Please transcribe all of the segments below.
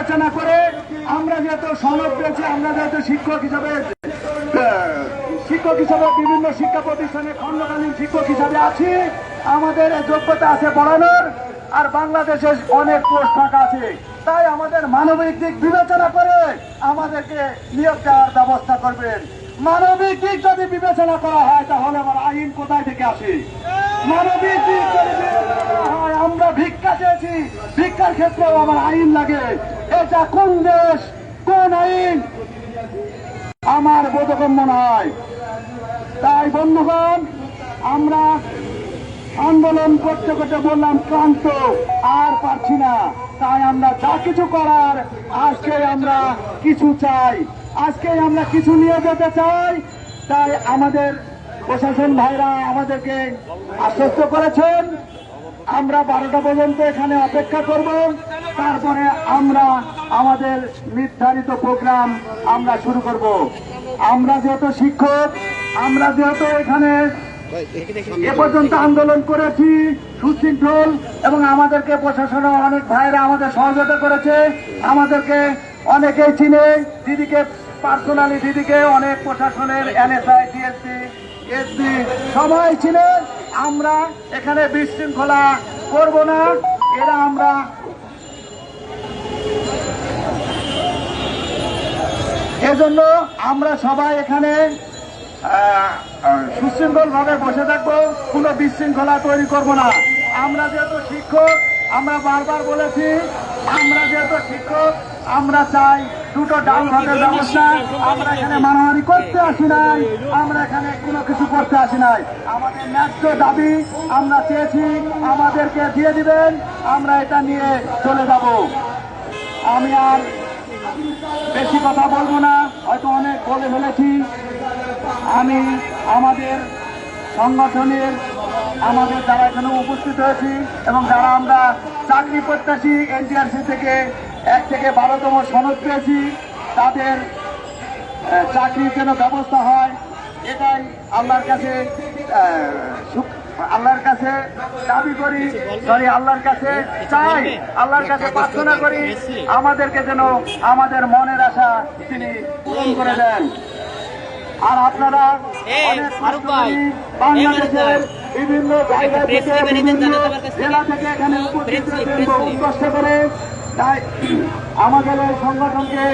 বিবেচনা করে আমরা যেহেতু সনদ পেয়েছি, আমরা যেহেতু শিক্ষক হিসাবে শিক্ষক হিসাবে বিভিন্ন শিক্ষা প্রতিষ্ঠানে খণ্ডকালীন শিক্ষক হিসাবে আছি। আমাদের যোগ্যতা আছে পড়ানোর আর বাংলাদেশে অনেক পোস্ট ফাঁকা আছে। তাই আমাদের মানবিক দিক বিবেচনা করে আমাদেরকে নিয়োগ দেওয়ার ব্যবস্থা করবেন। মানবিক দিক যদি বিবেচনা করা হয়, তাহলে আমার আইন কোথায় থেকে আসে? মানবিক দিক যদি বিবেচনা করা হয় আমরা ভিক্ষা চেয়েছি। ভিক্ষার ক্ষেত্রেও আমার আইন লাগে। এটা কোন দেশ, কোন আইন? আমার বোধগম্য নয়। তাই বন্ধুগণ, আমরা আন্দোলন করতে করতে বললাম, ক্লান্ত, আর পারছি না। তাই আমরা যা কিছু করার, আজকে আমরা কিছু চাই। আজকে আমরা কিছু নিয়ে যেতে চাই। তাই আমাদের প্রশাসন ভাইরা আমাদেরকে আশ্বস্ত করেছেন। আমরা বারোটা পর্যন্ত এখানে অপেক্ষা করব। তারপরে আমরা আমাদের নির্ধারিত প্রোগ্রাম আমরা শুরু করব। আমরা যেহেতু শিক্ষক, আমরা যেহেতু এখানে এ পর্যন্ত আন্দোলন করেছি সুশৃঙ্খল, এবং আমাদেরকে প্রশাসনের অনেক ভাইরা আমাদের সহযোগিতা করেছে। আমাদেরকে অনেকেই চিনে, দিদিকে পার্সোনালি দিদিকে অনেক প্রশাসনের এনএসআই টিএসসি এসপি সবাই ছিলেন আমরা এখানে বিশৃঙ্খলা করব না, এরা আমরা। এজন্য আমরা সবাই এখানে সুশৃঙ্খল ভাবে বসে থাকব, কোনো বিশৃঙ্খলা তৈরি করব না। আমরা যেহেতু শিক্ষক, আমরা বারবার বলেছি, আমরা যেহেতু শিক্ষক আমরা চাই দুটো ডাল ভাতের ব্যবস্থা। আমরা এখানে মারামারি করতে আসি নাই। আমরা এখানে কোনো কিছু করতে আসি নাই। আমাদের ন্যায্য দাবি আমরা চেয়েছি, আমাদেরকে দিয়ে দিবেন। আমরা এটা নিয়ে চলে যাব। আমি আর বেশি কথা বলব না। হয়তো অনেক বলে ফেলেছি। আমি আমাদের সংগঠনের, আমাদের যারা এখানে উপস্থিত হয়েছি এবং যারা আমরা চাকরি প্রত্যাশী এনটিআরসি থেকে এক থেকে বারোতম সনদ পেয়েছি। তাদের চাকরির যেন ব্যবস্থা হয়। এটাই আল্লাহর কাছে আল্লাহর কাছে দাবি করি সরি আল্লাহর কাছে চাই আল্লাহর কাছে প্রার্থনা করি। আমাদেরকে যেন আমাদের মনের আশা তিনি পূরণ করে দেন। আর আপনারা বাংলাদেশের বিভিন্ন জায়গা থেকে। জেলা থেকে এখানে উপস্থিত। কষ্ট করে। তাই আমাদের এই সংগঠনকে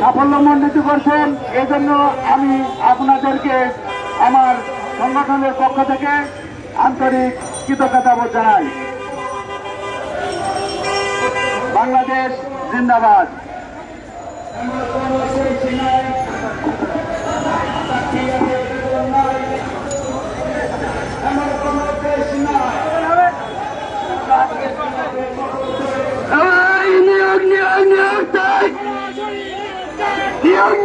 সাফল্যমণ্ডিত করছেন। এই জন্য আমি আপনাদেরকে আমার সংগঠনের পক্ষ থেকে আন্তরিক কৃতজ্ঞতা বোধ জানাই। বাংলাদেশ জিন্দাবাদ।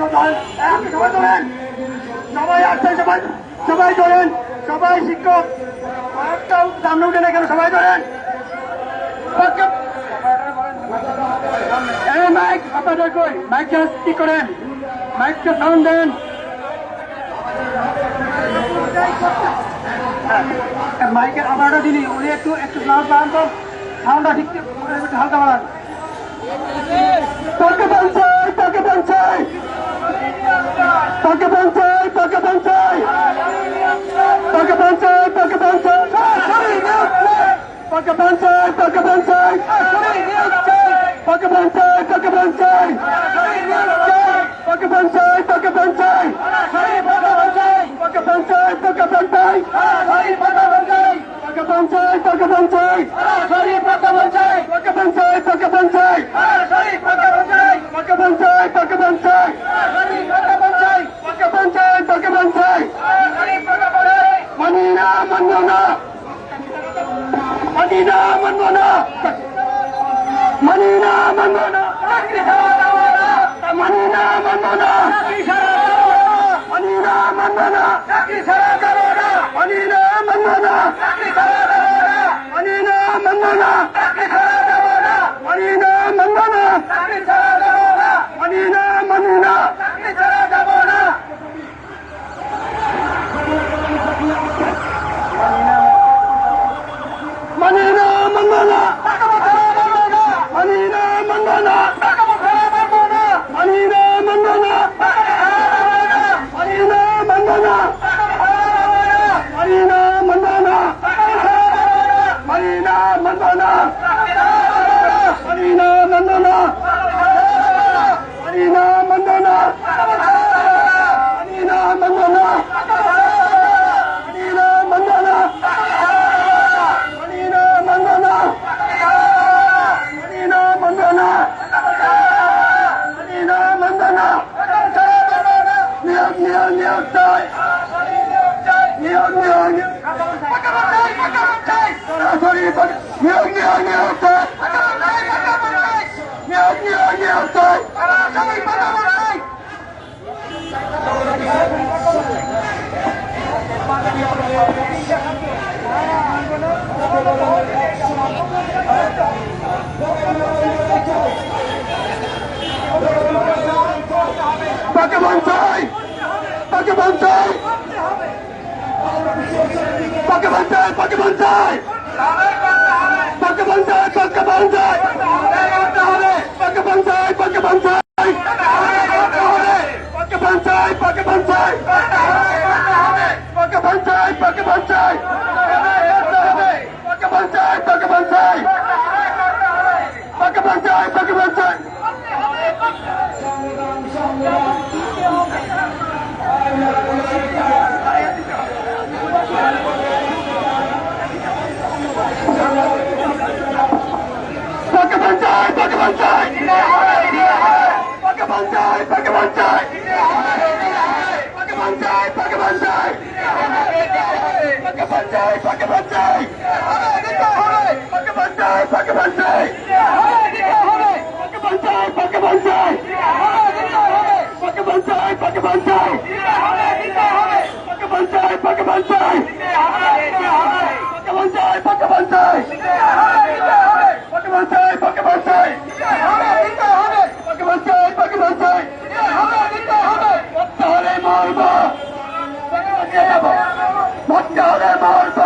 সবাই ধরেন। সবাই ধরেন। সবাই শিক্ষক, একটা সামনে উঠে না কেন সবাই ধরেন। মাইক আপনাদের কই কি করেন। মাইকটা সাউন্ড দেন। মাইকের আবারটা দিলি উনি একটু একটু সাউন্ড বাড়ান তো। সাউন্ডটা ঠিক হালকা বাড়ান। পক্ষে পঞ্চায় তাকে পৌঁছায় তাকে পৌঁছায় তাকে পৌঁছায় তাকে পৌঁছায় তাকে পৌঁছায় তাকে পৌঁছায় তাকে পৌঁছায় তাকে পৌঁছায় তাকে পৌঁছায় তাকে পৌঁছায় তাকে পৌঁছায় তাকে পৌঁছায় তাকে পৌঁছায় তাকে পৌঁছায় তাকে পৌঁছায় তাকে পৌঁছায় তাকে পৌঁছায় তাকে পৌঁছায় मंडो न मीना मंड न मीना मनीना मंडन मनीना मंडो नंढो मनी मंडो न Pagkabansay! Pagkabansay! Pagkabansay! Pagkabansay! Pagkabansay! Pagkabansay! Pagkabansay! Pagkabansay! Pagkabansay! Pagkabansay! Pagkabansay! Pagkabansay! Pagkabansay! Pagkabansay! Pagkabansay! Pagkabansay! Pagkabansay! Pagkabansay! Pagkabansay! Pagkabansay! Pagkabansay! Pagkabansay! Pagkabansay! Pagkabansay! Pagkabansay! Pagkabansay! Pagkabansay! Pagkabansay! Pagkabansay! Pagkabansay! Pagkabansay! Pagkabansay! corazón amor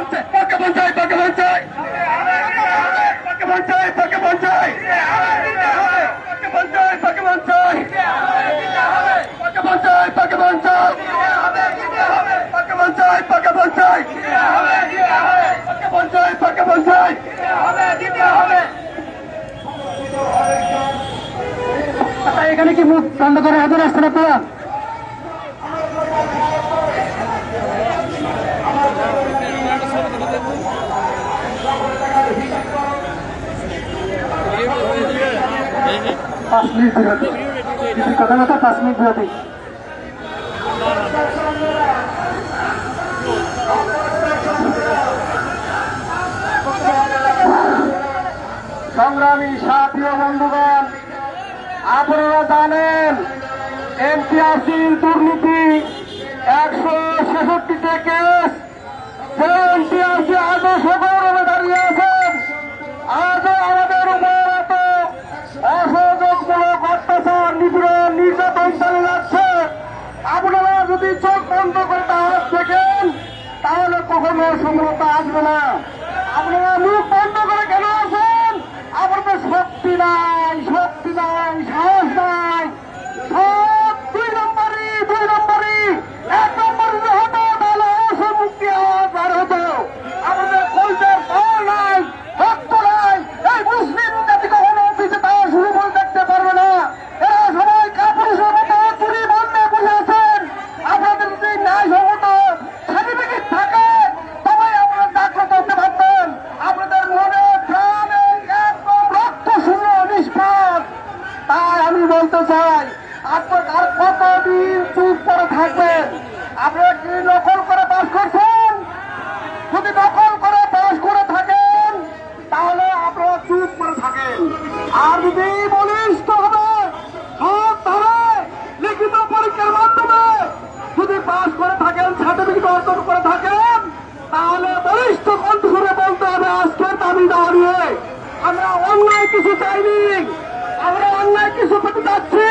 Pagkabansay! Pagkabansay! Pagkabansay! Pagkabansay! Pagkabansay! Pagkabansay! Pagkabansay! Pagkabansay! Pagkabansay! Pagkabansay! Pagkabansay! Pagkabansay! এখানে কি মুখ বন্ধ করে হাজার আসছেন আপনারা পাঁচ minute কিছু কথা কথা পাঁচ মিনিট সংগ্রামী সাথী বন্ধুগণ, আপনারা জানেন, এনটিআরসির দুর্নীতি একশো ছেষট্টিতে কেস যে এনটিআরসি আজও সগৌরবে কখনো সমতা আসবে না। আপনারা মুখ বন্ধ করে কেন আছেন? আপনাদের শক্তি নাই শক্তি নাই আর যদি বলিস হবে সব ধরে লিখিত পরীক্ষার মাধ্যমে যদি পাশ করে থাকেন সার্টিফিকেট অর্জন করে থাকেন, তাহলে বলিষ্ঠ কণ্ঠ করে বলতে হবে আজকের দাবি দাঁড়িয়ে আমরা অন্যায় কিছু চাইনি, আমরা অন্যায় কিছু পেতে যাচ্ছি।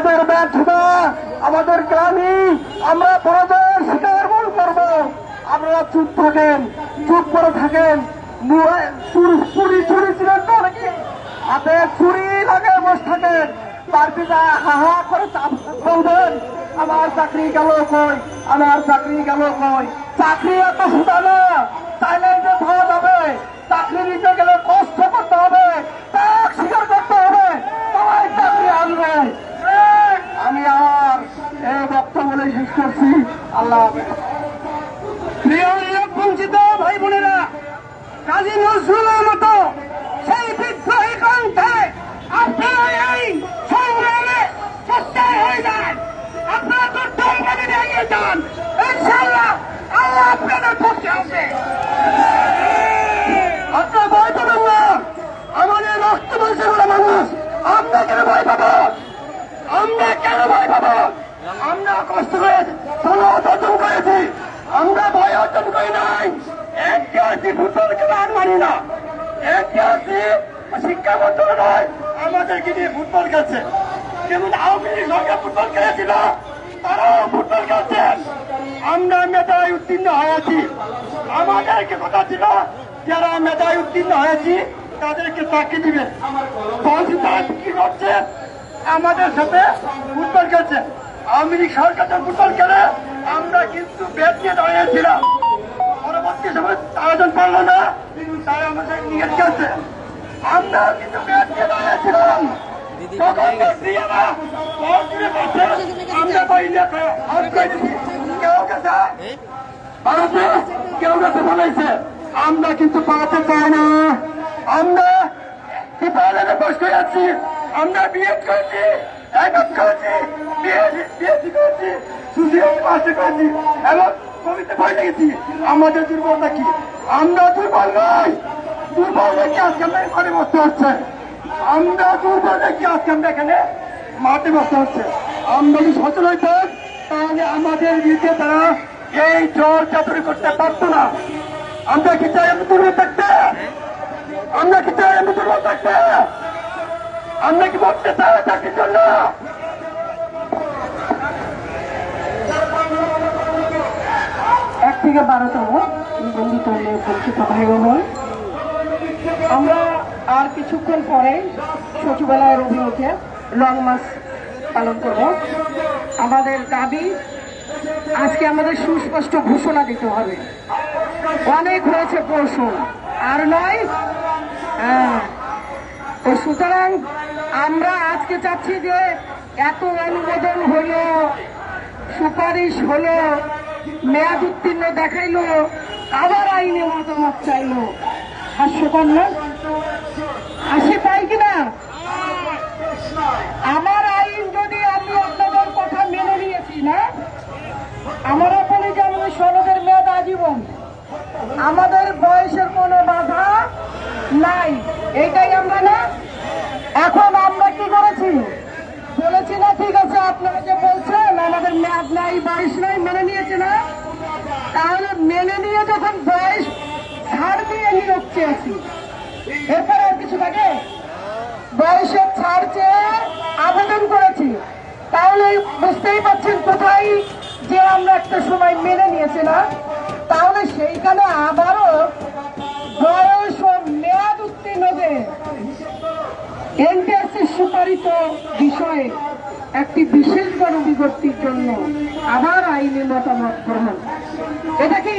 আমাদের ব্যর্থতা, আমাদের গ্রামী আমরা পরাজয়ের শিকার মন করব। আপনারা চুপ থাকেন, চুপ করে থাকেন। চুরি চুরি ছিলেন তো নাকি হাতে চুরি লাগে, বসে থাকেন। পার্টিটা হা হা করে বলবেন আমার চাকরি গেল কই? আমার চাকরি গেল কই? চাকরি এত সুদা না তাইলে যে পাওয়া যাবে। চাকরি নিতে গেলে কষ্ট করতে হবে ত্যাগ স্বীকার করতে হবে সবাই চাকরি আনবে আমি আমার এই বলে শেষ করছি আল্লাহ। প্রিয় বঞ্চিত ভাই বোনেরা মতো সেই বিদ্রোহী কণ্ঠে আপনারা এই সংগ্রামে প্রত্যয় হয়ে যান। আপনারা দমকানে এগিয়ে যান। ইনশাল্লাহ আল্লাহ আপনাদের পক্ষে আছে। আপনারা ভয় পাবেন না। আমাদের রক্ত মানুষ আমরা কেন ভয় পাবো আমরা কেন ভয় পাবো? আমরা কষ্ট করে সনদ অর্জন করেছি। আমরা ভয় অর্জন করি নাই। ফুটবল খেলা আর মানি না। এনটিআরসি শিক্ষা মন্ত্রণালয় আমাদেরকে নিয়ে ফুটবল খেলছে? যেমন আওয়ামী লীগ সরকার ফুটবল খেলেছিল, তারাও ফুটবল খেলছেন আমরা মেধায় উত্তীর্ণ হয়েছি আমাদেরকে কথা ছিল যারা মেধায় উত্তীর্ণ হয়েছি তাদেরকে চাকরি দিবে। কি করছে? আমাদের সাথে ফুটবল খেলছে। আওয়ামী লীগ সরকার যখন ফুটবল খেলে আমরা কিন্তু ব্যাট নিয়ে দাঁড়িয়েছিলাম। পরবর্তী সময় তারা যখন পারল না তারা আমাদের নিয়ে খেলছে আমরা কিন্তু ব্যাট নিয়ে দাঁড়িয়েছিলাম। আমরা করে দিচ্ছি। কেউ গেছে? ভারতে কেউ গেছে বলেছে আমরা কিন্তু পালাতে চাই না। আমরা বিদ্যালয়ে বসে আছি। আমরা বিয়ে করেছি। একত করেছি বিএসসি করেছি, সুশীল পাশে করেছি, এবং কবিতে ভয় লেগেছি আমাদের দুর্বলতা কি? আমরা দুর্বল নই। দুর্বল দেখি আজকে আমরা ঘরে বসতে হচ্ছে। আমরা দুর্বল দেখি আজকে আমরা এখানে মাঠে বসতে হচ্ছে। আমরা যদি সচল হইতাম তাহলে আমাদের বিরুদ্ধে তারা এই জোর চাতুরি করতে পারতো না। আমরা কি চাই আমি দুর্বল থাকতে? আমরা কি চাই আমি দুর্বল থাকতে? আমরা কি বলতে চাই চাকরির জন্য। এক থেকে বারোতম নিবন্ধিত বঞ্চিত ভাই বোন আমরা আর কিছুক্ষণ পরে সচিবালয়ের অভিমুখে লং মাস পালন করব। আমাদের দাবি, আজকে আমাদের সুস্পষ্ট ঘোষণা দিতে হবে। অনেক হয়েছে পরশু, আর নয় হ্যাঁ সুতরাং আমরা আজকে চাচ্ছি যে এত অনুমোদন হলো, সুপারিশ হলো, মেয়াদ উত্তীর্ণ দেখাইলো, আবার আইনে মতামত চাইলো। হাস্যকর না? আসে পাই কিনা আমার আইন যদি আমি আপনাদের কথা মেনে নিয়েছি না, আমরা বলি যে আমাদের সনদের মেয়াদ আজীবন, আমাদের বয়সের কোনো বাধা নাই। এইটাই আমরা না এখন আমরা কি করেছি? বলেছি না, ঠিক আছে, আপনারা যে বলছেন, আমাদের মেয়াদ নাই, বয়স নাই, মেনে নিয়েছে না। তাহলে মেনে নিয়ে যখন বয়স, ছাড় দিয়ে নিয়োগ চেয়েছি এরপরে আর কিছু থাকে বয়সের ছাড় চেয়ে আবেদন করেছি। তাহলে বুঝতেই পারছেন কোথায় যে আমরা একটা সময় মেনে নিয়েছি না। তাহলে সেইখানে আবারও এনটিএসসি সুপারিত বিষয়ে একটি বিশেষ গণবিজ্ঞপ্তির জন্য আবার আইনি মতামত গ্রহণ। এটা কি?